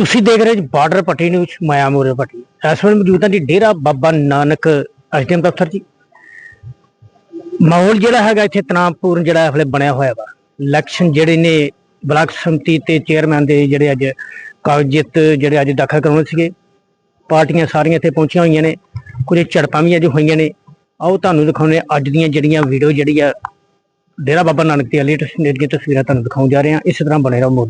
ਤੁਸੀਂ ਦੇਖ ਰਹੇ ਜੀ ਬਾਰਡਰ ਪੱਟੀ ਨਿਊਜ਼, ਮਾਇਆ ਮੋਰੇ ਪੱਟੀ। ਇਸ ਵੇਲੇ ਮੌਜੂਦ ਹਾਂ ਜੀ ਡੇਰਾ ਬਾਬਾ ਨਾਨਕ ਐਸਡੀਐਮ ਦਫ਼ਤਰ ਜੀ। ਮਾਹੌਲ ਜਿਹੜਾ ਹੈਗਾ ਇੱਥੇ ਤਣਾਅਪੂਰਨ ਜਿਹੜਾ ਇਸ ਵੇਲੇ ਬਣਿਆ ਹੋਇਆ ਵਾ। ਇਲੈਕਸ਼ਨ ਜਿਹੜੇ ਨੇ ਬਲਾਕ ਸੰਮਤੀ ਤੇ ਚੇਅਰਮੈਨ ਦੇ ਜਿਹੜੇ ਅੱਜ ਕਾਗਜ਼ਤ ਜਿਹੜੇ ਅੱਜ ਦਾਖਲ ਕਰਾਉਣੇ ਸੀਗੇ, ਪਾਰਟੀਆਂ ਸਾਰੀਆਂ ਇੱਥੇ ਪਹੁੰਚੀਆਂ ਹੋਈਆਂ ਨੇ। ਕੁਝ ਝੜਪਾਂ ਵੀ ਅੱਜ ਹੋਈਆਂ ਨੇ। ਆਓ ਤੁਹਾਨੂੰ ਦਿਖਾਉਂਦੇ ਹਾਂ ਅੱਜ ਦੀਆਂ ਜਿਹੜੀਆਂ ਵੀਡੀਓ ਜਿਹੜੀ ਆ ਡੇਰਾ ਬਾਬਾ ਨਾਨਕ ਦੀ ਲੇਟੈਸਟ ਦੀਆਂ ਤਸਵੀਰਾਂ ਤੁਹਾਨੂੰ ਦਿਖਾਉਣ ਜਾ ਰਹੇ ਹਾਂ। ਇਸੇ ਤਰ੍ਹਾਂ ਬਣੇ ਰਹੋ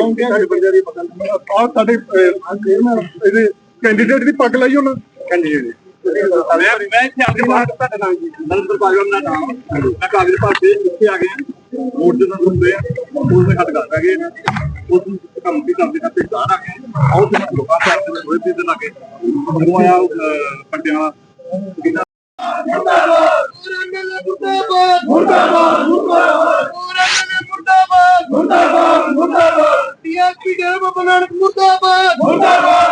ਮੋਦੇ ਦੀ ਪੱਟੀ ਨਾਲ। ਆ ਸਾਡੇ ਇਹਦੇ ਕੈਂਡੀਡੇਟ ਦੀ ਪੱਗ ਲਾਈ ਉਹਨਾਂ ਕੈਂਡੀਡੇਟ ਮੈਂ ਮੈਂ ਇੱਥੇ ਆ ਕੇ ਬਾਤ ਤੁਹਾਡਾ ਨਾਮ ਜੀ। ਨੰਦਰ ਪਾਗਲ ਦਾ। ਨਾਮ ਮੈਂ ਕਾਗਜ਼ ਭਰ ਕੇ ਇੱਥੇ ਆ ਗਿਆ। ਵੋਟ ਦੇ ਨਾਲ ਹੁੰਦੇ ਆ ਉਸ ਦੇ ਹੱਥ ਕਰ ਗਏ। ਉਸ ਨੂੰ ਕੰਮ ਵੀ ਕਰਦੇ ਕਰਦੇ ਬਾਹਰ ਆ ਗਏ। ਆਉਂ ਤੇ ਲੋਕਾਂ ਸਾਹਿਬ ਦੇ ਹੋਏ ਤੇ ਦੇ ਲਾਗੇ। ਉਹ ਆਇਆ ਪਟਿਆਲਾ ਮੁਰਦਾਬਾਦ ਮੁਰਦਾਬਾਦ ਮੁਰਦਾਬਾਦ। ਕੇ ਬਾਬਾ ਨਾਨਕ ਮੁਰਦਾਬਾਦ। ਮੁਰਦਾਬਾਦ।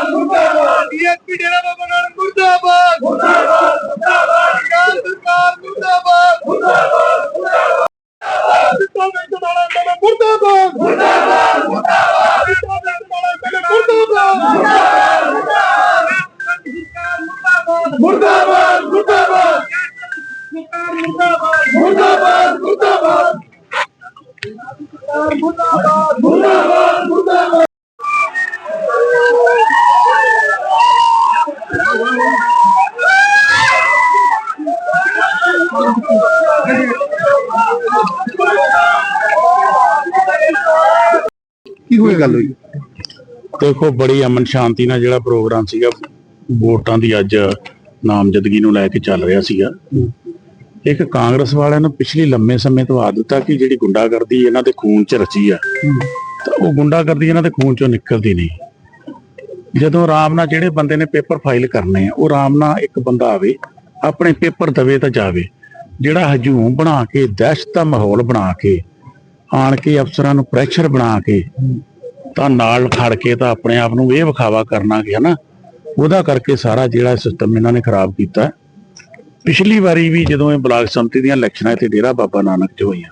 ਕੀ ਹੋਈ ਗੱਲ ਹੋਈ? ਦੇਖੋ, ਬੜੀ ਅਮਨ ਸ਼ਾਂਤੀ ਨਾਲ ਜਿਹੜਾ ਪ੍ਰੋਗਰਾਮ ਸੀਗਾ, ਵੋਟਾਂ ਦੀ ਅੱਜ ਨਾਮਜ਼ਦਗੀ ਨੂੰ ਲੈ ਕੇ ਚੱਲ ਰਿਹਾ ਸੀਗਾ। ਇੱਕ ਕਾਂਗਰਸ ਵਾਲਿਆਂ ਨੂੰ ਪਿਛਲੀ ਲੰਮੇ ਸਮੇਂ ਤੋਂ ਆਦਤ ਆ ਕਿ ਜਿਹੜੀ ਗੁੰਡਾਗਰਦੀ ਇਹਨਾਂ ਦੇ ਖੂਨ 'ਚ ਰਚੀ ਆ, ਤਾਂ ਉਹ ਗੁੰਡਾਗਰਦੀ ਇਹਨਾਂ ਦੇ ਖੂਨ 'ਚੋਂ ਨਿਕਲਦੀ ਨਹੀਂ। ਜਦੋਂ ਆਰਾਮ ਨਾਲ ਜਿਹੜੇ ਬੰਦੇ ਨੇ ਪੇਪਰ ਫਾਈਲ ਕਰਨੇ ਆ, ਉਹ ਆਰਾਮ ਨਾਲ ਇੱਕ ਬੰਦਾ ਆਵੇ, ਆਪਣੇ ਪੇਪਰ ਦਵੇ ਤਾਂ ਜਾਵੇ, ਜਿਹੜਾ ਹਜੂਮ ਬਣਾ ਕੇ, ਦਹਿਸ਼ਤ ਦਾ ਮਾਹੌਲ ਬਣਾ ਕੇ, ਆਣ ਕੇ ਅਫਸਰਾਂ ਨੂੰ ਪ੍ਰੈਸ਼ਰ ਬਣਾ ਕੇ ਤਾਂ ਨਾਲ ਖੜ ਕੇ ਤਾਂ ਆਪਣੇ ਆਪ ਨੂੰ ਇਹ ਵਿਖਾਵਾ ਕਰਨਾ ਕਿ ਹਨਾ ਉਹਦਾ ਕਰਕੇ ਸਾਰਾ ਜਿਹੜਾ ਸਿਸਟਮ ਇਹਨਾਂ ਨੇ ਖਰਾਬ ਕੀਤਾ। ਪਿਛਲੀ ਵਾਰੀ ਵੀ ਜਦੋਂ ਇਹ ਬਲਾਕ ਸੰਮਤੀ ਦੀਆਂ ਇਲੈਕਸ਼ਨਾਂ ਇੱਥੇ ਡੇਰਾ ਬਾਬਾ ਨਾਨਕ 'ਚ ਹੋਈਆਂ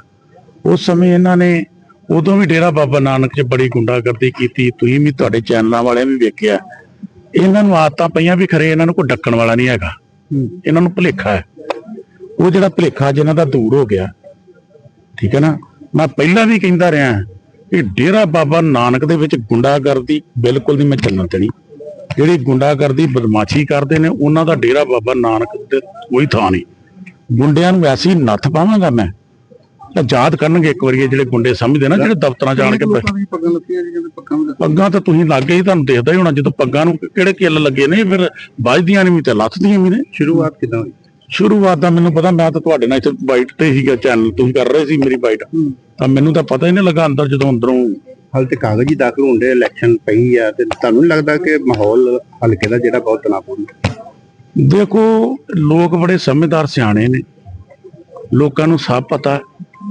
ਉਸ ਸਮੇਂ ਇਹਨਾਂ ਨੇ ਉਦੋਂ ਵੀ ਡੇਰਾ ਬਾਬਾ ਨਾਨਕ 'ਚ ਬੜੀ ਗੁੰਡਾਗਰਦੀ ਕੀਤੀ। ਤੁਸੀਂ ਵੀ ਤੁਹਾਡੇ ਚੈਨਲਾਂ ਵਾਲਿਆਂ ਵੀ ਵੇਖਿਆ ਇਹਨਾਂ ਨੂੰ ਆਦਤਾਂ ਪਈਆਂ ਵੀ ਖਰੇ ਇਹਨਾਂ ਨੂੰ ਕੋਈ ਡੱਕਣ ਵਾਲਾ ਨਹੀਂ ਹੈਗਾ। ਇਹਨਾਂ ਨੂੰ ਭੁਲੇਖਾ ਹੈ। ਉਹ ਜਿਹੜਾ ਭੁਲੇਖਾ ਜਿਹਨਾਂ ਦਾ ਦੂਰ ਹੋ ਗਿਆ ਠੀਕ ਹੈ ਨਾ ਮੈਂ ਪਹਿਲਾਂ ਵੀ ਕਹਿੰਦਾ ਰਿਹਾ ਕਿ ਡੇਰਾ ਬਾਬਾ ਨਾਨਕ ਦੇ ਵਿੱਚ ਗੁੰਡਾਗਰਦੀ ਬਿਲਕੁਲ ਨਹੀਂ ਮੈਂ ਚੱਲਣ ਦੇਣੀ। ਜਿਹੜੀ ਗੁੰਡਾਗਰਦੀ ਬਦਮਾਸ਼ੀ ਕਰਦੇ ਨੇ ਉਹਨਾਂ ਦਾ ਡੇਰਾ ਬਾਬਾ ਨਾਨਕ ਤੇ ਕੋਈ ਥਾਂ ਨਹੀਂ। ਗੁੰਡਿਆਂ ਨੂੰ ਐਸੀ ਨੱਥ ਪਾਵਾਂਗਾ ਮੈਂ ਤਾਂ ਯਾਦ ਕਰਨਗੇ ਇੱਕ ਵਾਰੀ ਇਹ ਜਿਹੜੇ ਗੁੰਡੇ ਸਮਝਦੇ ਨਾ ਜਿਹੜੇ ਦਫ਼ਤਰਾਂ ਜਾਣ ਕੇ ਪੱਗਾਂ ਤਾਂ ਤੁਸੀਂ ਲੱਗੇ ਹੀ ਤੁਹਾਨੂੰ ਦੇਖਦਾ ਹੀ ਹੋਣਾ ਜਦੋਂ ਪੱਗਾਂ ਨੂੰ ਕਿਹੜੇ ਕਿੱਲ ਲੱਗੇ ਨੇ ਫਿਰ ਵੱਜਦੀਆਂ ਨਹੀਂ ਵੀ ਤੇ ਲੱਥਦੀਆਂ ਵੀ ਨੇ। ਸ਼ੁਰੂਆਤ ਕਿਦਾਂ ਹੋਈ? ਸ਼ੁਰੂਆਤ ਦਾ ਮੈਨੂੰ ਪਤਾ ਮੈਂ ਤਾਂ ਤੁਹਾਡੇ ਨਾਲ ਇੱਥੇ ਬਾਈਟ ਤੇ ਸੀਗਾ ਚੈਨਲ ਤੁਸੀਂ ਕਰ ਰਹੇ ਸੀ ਮੇਰੀ ਬਾਈਟ। ਤਾਂ ਮੈਨੂੰ ਤਾਂ ਪਤਾ ਹੀ ਨਹੀਂ ਲੱਗਾ ਅੰਦਰ ਜਦੋਂ ਅੰਦਰੋਂ ਹਾਲ ਤੇ ਕਾਗਜ਼ ਹੀ ਦਾਖਲ ਹੁੰਦੇ ਇਲੈਕਸ਼ਨ ਪਈ ਆ ਤੇ ਤੁਹਾਨੂੰ ਲੱਗਦਾ ਕਿ ਮਾਹੌਲ ਹਲਕੇ ਦਾ ਜਿਹੜਾ ਬਹੁਤ ਤਣਾਅਪੂਰਨ ਹੈ? ਦੇਖੋ ਲੋਕ ਬੜੇ ਸਮਝਦਾਰ ਸਿਆਣੇ ਨੇ। ਲੋਕਾਂ ਨੂੰ ਸਭ ਪਤਾ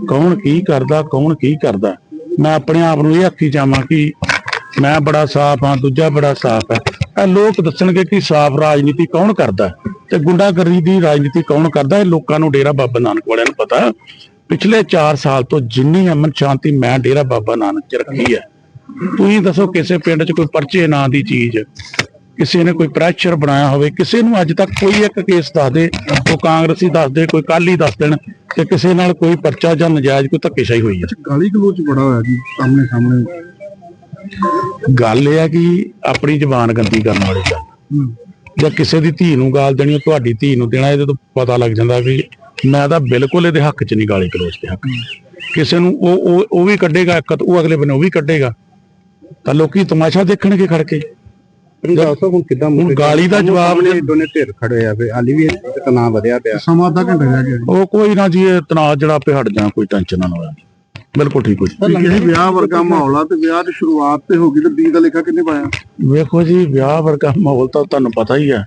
ਕੌਣ ਕੀ ਕਰਦਾ ਕੌਣ ਕੀ ਕਰਦਾ। ਮੈਂ ਆਪਣੇ ਆਪ ਨੂੰ ਇਹ ਆਖੀ ਜਾਵਾਂ ਕਿ ਮੈਂ ਬੜਾ ਸਾਫ਼ ਹਾਂ ਦੂਜਾ ਬੜਾ ਸਾਫ਼ ਹੈ। ਇਹ ਲੋਕ ਦੱਸਣਗੇ ਕਿ ਸਾਫ਼ ਰਾਜਨੀਤੀ ਕੌਣ ਕਰਦਾ ਤੇ ਗੁੰਡਾਗਰਦੀ ਦੀ ਰਾਜਨੀਤੀ ਕੌਣ ਕਰਦਾ? ਇਹ ਲੋਕਾਂ ਨੂੰ ਡੇਰਾ ਬਾਬਾ ਨਾਨਕ ਵਾਲਿਆਂ ਨੂੰ ਪਤਾ। ਪਿਛਲੇ 4 ਸਾਲ ਤੋਂ ਜਿੰਨੀ ਅਮਨ ਸ਼ਾਂਤੀ ਮੈਂ ਡੇਰਾ ਬਾਬਾ ਨਾਨਕ ਚ ਰੱਖੀ ਹੈ ਤੁਸੀਂ ਦੱਸੋ ਕਿਸੇ ਪਿੰਡ 'ਚ ਕੋਈ ਪਰਚੇ ਨਾਂ ਦੀ ਚੀਜ਼ ਕਿਸੇ ਨੇ ਕੋਈ ਪ੍ਰੈਸ਼ਰ ਬਣਾਇਆ ਹੋਵੇ ਕਿਸੇ ਨੂੰ ਅੱਜ ਤੱਕ ਕੋਈ ਇੱਕ ਕੇਸ ਦੱਸ ਦੇ ਕੋਈ ਕਾਂਗਰਸੀ ਦੱਸ ਦੇ ਕੋਈ ਕਾਲੀ ਦੱਸ ਦੇਣ ਕਿ ਕਿਸੇ ਨਾਲ ਕੋਈ ਪਰਚਾ ਜਾਂ ਨਜਾਇਜ਼ ਕੋਈ ਧੱਕੇਸ਼ਾਹੀ ਹੋਈ ਹੈ। ਗਾਲੀ ਗਲੋਚ ਬੜਾ ਹੋਇਆ ਜੀ ਸਾਹਮਣੇ ਸਾਹਮਣੇ ਗੱਲ ਇਹ ਹੈ ਕਿ ਆਪਣੀ ਜ਼ਬਾਨ ਗੰਦੀ ਕਰਨ ਵਾਲੀ ਗੱਲ। ਜਾਂ ਕਿਸੇ ਦੀ ਧੀ ਨੂੰ ਗਾਲ ਦੇਣੀ ਉਹ ਤੁਹਾਡੀ ਧੀ ਨੂੰ ਦੇਣਾ ਇਹਦੇ ਤੋਂ ਪਤਾ ਲੱਗ ਜਾਂਦਾ ਵੀ ਮੈਂ ਤਾਂ ਬਿਲਕੁਲ ਇਹਦੇ ਹੱਕ 'ਚ ਨਹੀਂ ਗਾਲੀ ਗਲੋਚ ਦੇ ਹੱਕ। ਕਿਸੇ ਨੂੰ ਉਹ ਉਹ ਉਹ ਵੀ ਕੱਢੇਗਾ ਇੱਕ ਉਹ ਅਗਲੇ ਬੰਨੇ ਉਹ ਵੀ ਕੱਢੇਗਾ। ਤਾਂ ਲੋਕੀ ਤਮਾਸ਼ਾ ਦੇਖਣਗੇ ਖੜ ਕੇ। ਦੱਸੋ ਹੁਣ ਕਿਦਾਂ ਹੁਣ ਗਾਲੀ ਦਾ ਜਵਾਬ ਨੇ ਦੋਨੇ ਧਿਰ ਖੜੇ ਆ ਫੇ ਹਾਲੀ ਵੀ ਤਣਾਅ ਵਧਿਆ ਪਿਆ। ਸਮਾਂ ਅੱਧਾ ਘੰਟਾ ਰਹਿ ਗਿਆ ਉਹ ਕੋਈ ਨਾ ਜੀ ਇਹ ਤਣਾਅ ਜਿਹੜਾ ਆਪੇ ਹਟ ਜਾ ਕੋਈ ਟੈਨਸ਼ਨ ਨਾ ਹੋਇਆ ਬਿਲਕੁਲ ਠੀਕ ਹੋ ਜੀ। ਇਹ ਵਿਆਹ ਵਰਗਾ ਮਾਹੌਲ ਆ ਤੇ ਵਿਆਹ ਦੀ ਸ਼ੁਰੂਆਤ ਤੇ ਹੋ ਗਈ ਤੇ ਬੀ ਦਾ ਲੇਖਾ ਕਿੰਨੇ ਪਾਇਆ? ਵੇਖੋ ਜੀ ਵਿਆਹ ਵਰਗਾ ਮਾਹੌਲ ਤਾਂ ਤੁਹਾਨੂੰ ਪਤਾ ਹੀ ਹੈ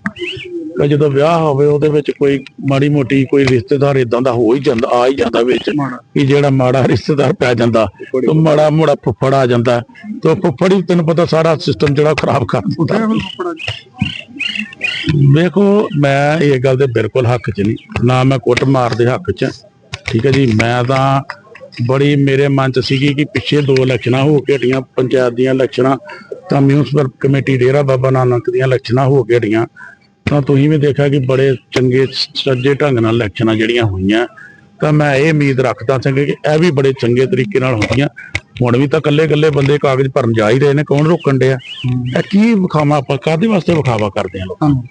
ਕਿ ਜਦੋਂ ਵਿਆਹ ਹੋਵੇ ਉਹਦੇ ਵਿੱਚ ਕੋਈ ਮਾੜੀ ਮੋਟੀ ਕੋਈ ਰਿਸ਼ਤੇਦਾਰ ਇਦਾਂ ਦਾ ਹੋ ਹੀ ਜਾਂਦਾ ਆ ਹੀ ਜਾਂਦਾ ਵਿੱਚ ਕਿ ਜਿਹੜਾ ਮਾੜਾ ਰਿਸ਼ਤੇਦਾਰ ਪੈ ਜਾਂਦਾ ਤੇ ਮਾੜਾ ਮੋੜਾ ਫੁੱਫੜ ਆ ਜਾਂਦਾ ਤੇ ਉਹ ਫੁੱਫੜ ਹੀ ਤੈਨੂੰ ਪਤਾ ਸਾਰਾ ਸਿਸਟਮ ਜਿਹੜਾ ਖਰਾਬ ਕਰ ਦਿੰਦਾ। ਵੇਖੋ ਮੈਂ ਇਹ ਗੱਲ ਦੇ ਬਿਲਕੁਲ ਹੱਕ 'ਚ ਨਹੀਂ। ਨਾ ਮੈਂ ਕੁੱਟ ਮਾਰ ਦੇ ਹੱਕ 'ਚ। ਠੀਕ ਹੈ ਜੀ ਮੈਂ ਤਾਂ ਬੜੀ ਮੇਰੇ ਮਨ 'ਚ ਸੀਗੀ ਕਿ ਪਿੱਛੇ ਦੋ ਇਲੈਕਸ਼ਨਾਂ ਹੋ ਕੇ ਹਟੀਆਂ, ਪੰਚਾਇਤ ਦੀਆਂ ਇਲੈਕਸ਼ਨਾਂ ਤਾਂ ਮਿਊਨਿਸਪਲ ਕਮੇਟੀ ਡੇਰਾ ਬਾਬਾ ਨਾਨਕ ਦੀਆਂ ਇਲੈਕਸ਼ਨਾਂ ਹੋ ਕੇ ਹਟੀਆਂ। ਤਾਂ ਤੁਸੀਂ ਵੀ ਦੇਖਿਆ ਕਿ ਬੜੇ ਚੰਗੇ, ਸੱਜੇ ਢੰਗ ਨਾਲ ਇਲੈਕਸ਼ਨਾਂ ਜਿਹੜੀਆਂ ਹੋਈਆਂ। ਤਾਂ ਮੈਂ ਇਹ ਉਮੀਦ ਰੱਖਦਾ ਸੀ ਕਿ ਇਹ ਵੀ ਬੜੇ ਚੰਗੇ ਤਰੀਕੇ ਨਾਲ ਹੋਈਆਂ ਹੁਣ ਵੀ ਤਾਂ ਕੱਲੇ ਕੱਲੇ ਬੰਦੇ ਕਾਗਜ਼ ਭਰਨ ਜਾ ਹੀ ਰਹੇ ਨੇ, ਕੌਣ ਰੋਕਣ ਡਿਆ? ਇਹ ਕੀ ਵਿਖਾਵਾ ਆਪਾਂ, ਕਾਹਦੇ ਵਾਸਤੇ ਵਿਖਾਵਾ ਕਰਦੇ ਆ ਲੋਕਾਂ ਨੂੰ?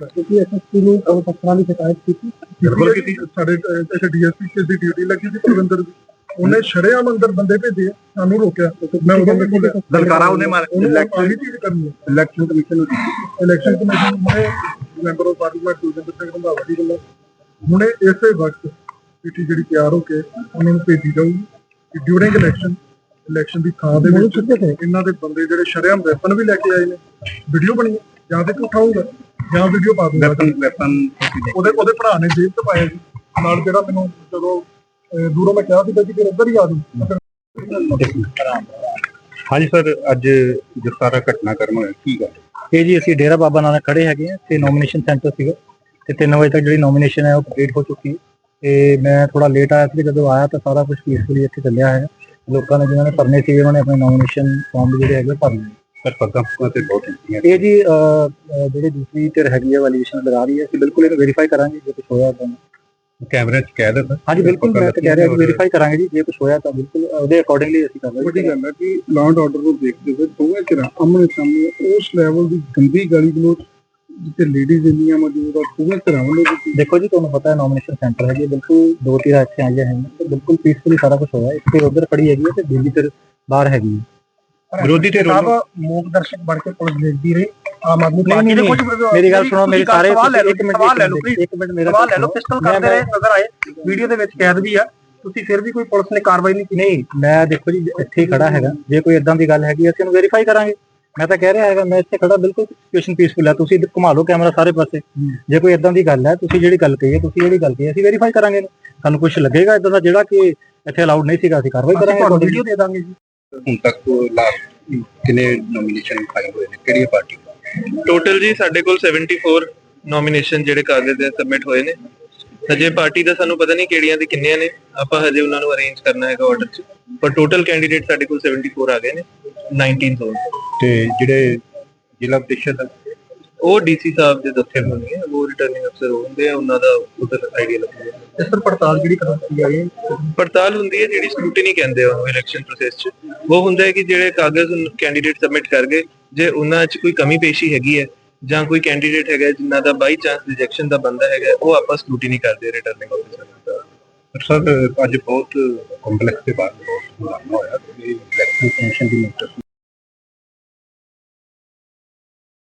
ਤੁਸੀਂ ਐਸਐਸਪੀ ਨੂੰ ਉਹ ਪੱਤਰਾਂ ਦੀ ਸ਼ਿਕਾਇਤ ਕੀਤੀ। ਬਿਲਕੁਲ ਕੀਤੀ। ਸਾਡੇ ਇੱਥੇ ਡੀਐਸਪੀ ਕਿਸ ਦੀ ਡਿਊਟੀ ਲੱਗੀ ਸੀ ਪ੍ਰਵਿੰਦਰ ਦੀ। ਉਹਨੇ ਸ਼ਰੇਆਮ ਅੰਦਰ ਬੰਦੇ ਭੇਜੇ ਸਾਨੂੰ ਰੋਕਿਆ। ਮੈਂ ਉਦੋਂ ਦੇ ਕੋਲ ਲਲਕਾਰਾ ਉਹਨੇ ਮਾਰ ਇਲੈਕਸ਼ਨ ਦੀ ਚੀਜ਼ ਕਰਨੀ ਇਲੈਕਸ਼ਨ ਕਮਿਸ਼ਨ ਨੂੰ ਇਲੈਕਸ਼ਨ ਕਮਿਸ਼ਨ ਹੁਣੇ ਮੈਂਬਰ ਆਫ ਪਾਰਲੀਮੈਂਟ ਦੂਜਿੰਦਰ ਸਿੰਘ ਰੰਧਾਵਾ ਦੀ ਗੱਲਾਂ ਹੁਣੇ ਇਸੇ ਵਕਤ ਚਿੱਠੀ ਜਿਹੜੀ ਤਿਆਰ ਹੋ ਕੇ ਉਹਨਾਂ ਨੂੰ ਭੇਜੀ ਜਾਊਗੀ ਕਿ ਡਿਊਰਿੰਗ ਇਲੈਕਸ਼ਨ ਇਲੈਕਸ਼ਨ ਦੀ ਥਾਂ ਦੇ ਵਿੱਚ ਇਹਨਾਂ ਦੇ ਬੰਦੇ ਜਿਹੜੇ ਸ਼ਰੇਆਮ ਵੈਪਨ ਵੀ ਲੈ ਕੇ ਆਏ ਨੇ। ਵੀਡੀਓ ਬਣੀ ਹੈ। ਜਾਂ ਤੇ ਉਠਾਊਗਾ ਜਾਂ ਵੀਡੀਓ ਪਾ ਦੂੰਗਾ ਵੈਪਨ ਉਹਦੇ ਉਹਦੇ ਭਰਾ ਨੇ ਜੇਲ੍ਹ ਚ ਪਾਇਆ ਸੀ। ਨਾਲ ਜਿਹੜਾ ਮੈਨੂੰ ਜਦੋਂ ਅਹ, ਦੂਰੋਂ ਮੈਂ ਕਿਹਾ ਸੀ ਕਿ ਫਿਰ ਉੱਧਰ ਹੀ ਆ ਜਾਊ। ਹਾਂਜੀ ਸਰ ਅੱਜ ਜੋ ਸਾਰਾ ਘਟਨਾਕ੍ਰਮ ਹੋਇਆ ਕੀ ਗੱਲ? ਇਹ ਜੀ ਅਸੀਂ ਡੇਰਾ ਬਾਬਾ ਨਾਨਕ ਖੜੇ ਹੈਗੇ ਆ ਤੇ ਨੋਮੀਨੇਸ਼ਨ ਸੈਂਟਰ ਸੀਗਾ। ਤੇ 3 ਵਜੇ ਤੱਕ ਜਿਹੜੀ ਨੋਮੀਨੇਸ਼ਨ ਹੈ ਉਹ ਕੰਪਲੀਟ ਹੋ ਚੁੱਕੀ ਹੈ। ਤੇ ਮੈਂ ਥੋੜਾ ਲੇਟ ਆਇਆ ਸੀ ਜਦੋਂ ਆਇਆ ਤਾਂ ਸਾਰਾ ਕੁਝ ਪੀਸਫੁਲੀ ਇੱਥੇ ਚੱਲਿਆ ਹੈ ਲੋਕਾਂ ਨੇ ਜਿਨ੍ਹਾਂ ਨੇ ਭਰਨੇ ਸੀ ਉਹਨਾਂ ਨੇ ਆਪਣੇ ਨੋਮੀਨੇਸ਼ਨ ਫਾਰਮ ਜਿਹੜੇ ਹੈਗੇ ਭਰ ਲਏ। ਸਰ ਪੱਗਾਂ ਪੁੱਗਾਂ ਤੇ ਬਹੁਤ ਹੁੰਦੀਆਂ ਇਹ ਜੀ ਜਿਹੜੀ ਦੂਸਰੀ ਧਿਰ ਹੈਗੀ ਹੈ ਵੈਲੀਡੇਸ਼ਨ ਲਗਾ ਰਹੀ ਹੈ ਅਸੀਂ ਬਿਲਕੁਲ ਇਹਨੂੰ ਵੈਰੀਫਾਈ ਕਰਾਂਗੇ ਜੇ ਕੁਝ ਹੋਇਆ ਤਾਂ। ਕੈਮਰੇ 'ਚ ਕਹਿ ਦਿੱਤਾ ਹਾਂਜੀ ਬਿਲਕੁਲ ਮੈਂ ਤਾਂ ਕਹਿ ਰਿਹਾ ਕਿ ਵੈਰੀਫਾਈ ਕਰਾਂਗੇ ਜੀ ਜੇ ਕੁਝ ਹੋਇਆ ਤਾਂ ਬਿਲਕੁਲ ਉਹਦੇ ਅਕੋਰਡਿੰਗਲੀ ਅਸੀਂ ਵੱਡੀ ਕਰਾਂਗੇ ਗੱਲ ਹੈ ਕਿ ਲਾਅ ਐਂਡ ਆਰਡਰ ਨੂੰ ਦੇਖਦੇ ਹੋਏ ਦੋਵੇਂ ਧਿਰਾਂ ਆਮਣੇ ਸਾਹਮਣੇ ਉਸ ਲੈਵਲ ਦੀ ਗੰਦੀ ਗਾਲੀ ਗਲੋਚ ਜਿੱਥੇ ਲੇਡੀਜ਼ ਇੰਨੀਆਂ ਮੌਜੂਦ ਆ ਦੋਵੇਂ ਧਿਰਾਂ ਵੱਲੋਂ ਦੇਖੋ ਜੀ ਤੁਹਾਨੂੰ ਪਤਾ ਹੈ ਨੋਮੀਨੇਸ਼ਨ ਸੈਂਟਰ ਹੈਗੀ ਬਿਲਕੁਲ ਦੋ ਧਿਰਾਂ ਇੱਥੇ ਆਈਆਂ ਹਨ ਤੇ ਬਿਲਕੁਲ ਪੀਸਫੁਲੀ ਸਾਰਾ ਕੁਝ ਹੋਇਆ। ਤੇ ਉਧਰ ਖੜੀ ਹੈਗੀ ਹੈ ਤੇ ਦੂਜੀ ਧਿਰ ਬਾਹਰ ਹੈਗੀ ਹੈ ਵਿਰੋਧੀ ਧਿਰ ਵੱਲੋਂ ਮੂਕ ਦਰਸ਼ਕ ਬਣ ਕੇ ਪੁਲਿਸ ਦੇਖਦੀ ਰਹੀ ਆਮ ਆਦਮੀ ਪਾਰਟੀ ਦੇ ਕੁਝ ਮੇਰੀ ਗੱਲ ਸੁਣੋ ਮੇਰੇ ਸਾਰੇ ਇੱਕ ਮਿੰਟ ਸਵਾਲ ਲੈ ਲਓ please। ਇੱਕ ਮਿੰਟ ਮੇਰਾ ਸਵਾਲ ਲੈ ਲਓ ਪਿਸਟਲ ਕਰਦੇ ਰਹੇ ਨਜ਼ਰ ਆਏ ਵੀਡੀਓ ਦੇ ਵਿੱਚ ਕੈਦ ਵੀ ਆ ਤੁਸੀਂ ਫਿਰ ਵੀ ਕੋਈ ਪੁਲਿਸ ਨੇ ਕਾਰਵਾਈ ਨਹੀਂ ਕੀਤੀ। ਨਹੀਂ ਮੈਂ ਦੇਖੋ ਜੀ ਇੱਥੇ ਹੀ ਖੜਾ ਹੈਗਾ। ਜੇ ਕੋਈ ਇਦਾਂ ਦੀ ਗੱਲ ਹੈਗੀ ਅਸੀਂ ਉਹਨੂੰ ਵੈਰੀਫਾਈ ਕਰਾਂਗੇ। ਮੈਂ ਤਾਂ ਕਹਿ ਰਿਹਾ ਹੈਗਾ ਮੈਂ ਇੱਥੇ ਖੜਾ ਬਿਲਕੁਲ ਸਿਚੁਏਸ਼ਨ ਪੀਸਫੁਲ ਹੈ ਤੁਸੀਂ ਇੱਧਰ ਘੁਮਾ ਲਓ ਕੈਮਰਾ ਸਾਰੇ ਪਾਸੇ। ਜੇ ਕੋਈ ਇਦਾਂ ਦੀ ਗੱਲ ਹੈ ਤੁਸੀਂ ਜਿਹੜੀ ਗੱਲ ਕਹੀ ਹੈ ਤੁਸੀਂ ਜਿਹੜੀ ਗੱਲ ਕਹੀ ਅਸੀਂ ਵੈਰੀਫਾਈ ਕਰਾਂਗੇ। ਸਾਨੂੰ ਕੁਝ ਲੱਗੇਗਾ ਇਦਾਂ ਦਾ ਜਿਹੜਾ ਕਿ ਇੱਥੇ ਅਲਾਉਡ ਨਹੀਂ ਸੀਗਾ ਅਸੀਂ ਕਾਰਵਾਈ ਕਰਾਂਗੇ। ਵੀਡੀਓ ਦੇ ਦਾਂਗੇ ਜੀ। ਹੁਣ ਤੱਕ ਲਾਸਟ ਕਿੰਨੇ ਨੋਮੀਨੇਸ਼ਨ ਫਾਈਲ ਹੋਏ ਨੇ? ਕਿਹੜੀ ਪਾਰਟੀ ਟੋਟਲ ਜੀ ਸਾਡੇ ਕੋਲ 74 ਨੋਮੀਨੇਸ਼ਨ ਜਿਹੜੇ ਕਾਗਜ਼ ਦੇ ਸਬਮਿਟ ਹੋਏ ਨੇ। ਹਜੇ ਪਾਰਟੀ ਦਾ ਸਾਨੂੰ ਪਤਾ ਨਹੀਂ ਕਿਹੜੀਆਂ ਦੇ ਕਿੰਨੀਆਂ ਨੇ। ਆਪਾਂ ਹਜੇ ਉਹਨਾਂ ਨੂੰ ਅਰੇਂਜ ਕਰਨਾ ਹੈਗਾ ਆਰਡਰ 'ਚ। ਪਰ ਟੋਟਲ ਕੈਂਡੀਡੇਟ ਸਾਡੇ ਕੋਲ 74 ਆ ਗਏ ਨੇ 19 ਜ਼ੋਨ ਤੇ ਜਿਹੜੇ ਜ਼ਿਲ੍ਹਾ ਪ੍ਰੀਸ਼ਦ ਉਹ ਡੀਸੀ ਸਾਹਿਬ ਦੇ ਦਫ਼ਤਰ ਹੋਣਗੇ। ਉਹ ਰਿਟਰਨਿੰਗ ਅਫਸਰ ਆ ਉਹਨਾਂ ਦਾ ਉਧਰ ਆਈਡੀਆ ਲੱਗੂਗਾ। ਇਸ ਪਰ ਪੜਤਾਲ ਜਿਹੜੀ ਕਦੋਂ ਕੀਤੀ ਜਾਏ ਪੜਤਾਲ ਹੁੰਦੀ ਹੈ ਜਿਹੜੀ ਸਕ੍ਰੂਟਨੀ ਕਹਿੰਦੇ ਆ ਉਹ ਇਲੈਕਸ਼ਨ ਪ੍ਰੋਸੈਸ 'ਚ। ਉਹ ਹੁੰਦਾ ਹੈ ਕਿ ਜਿਹੜੇ ਕਾਗਜ਼ ਕੈਂਡੀਡੇਟ ਸਬਮਿਟ ਕਰ ਗਏ ਜੇ ਉਹਨਾਂ 'ਚ ਕੋਈ ਕਮੀ ਪੇਸ਼ੀ ਹੈਗੀ ਹੈ ਜਾਂ ਕੋਈ ਕੈਂਡੀਡੇਟ ਹੈਗਾ ਜਿਨ੍ਹਾਂ ਦਾ ਬਾਈ ਚਾਂਸ ਰਿਜੈਕਸ਼ਨ ਦਾ ਬੰਦਾ ਹੈਗਾ ਉਹ ਆਪਾਂ ਸਕ੍ਰੂਟਨੀ ਕਰਦੇ ਰਿਟਰਨਿੰਗ ਆਫਿਸਰ ਸਰ ਅੱਜ ਬਹੁਤ ਕੰਪਲੈਕਸ ਦੇ ਬਾਅਦ ਬਹੁਤ ਹੰਗਾਮਾ ਹੋਇਆ ਕਿ ਇਲੈਕਸ਼ਨ ਕਮਿਸ਼ਨ ਦੀ ਨੋਟਿਸ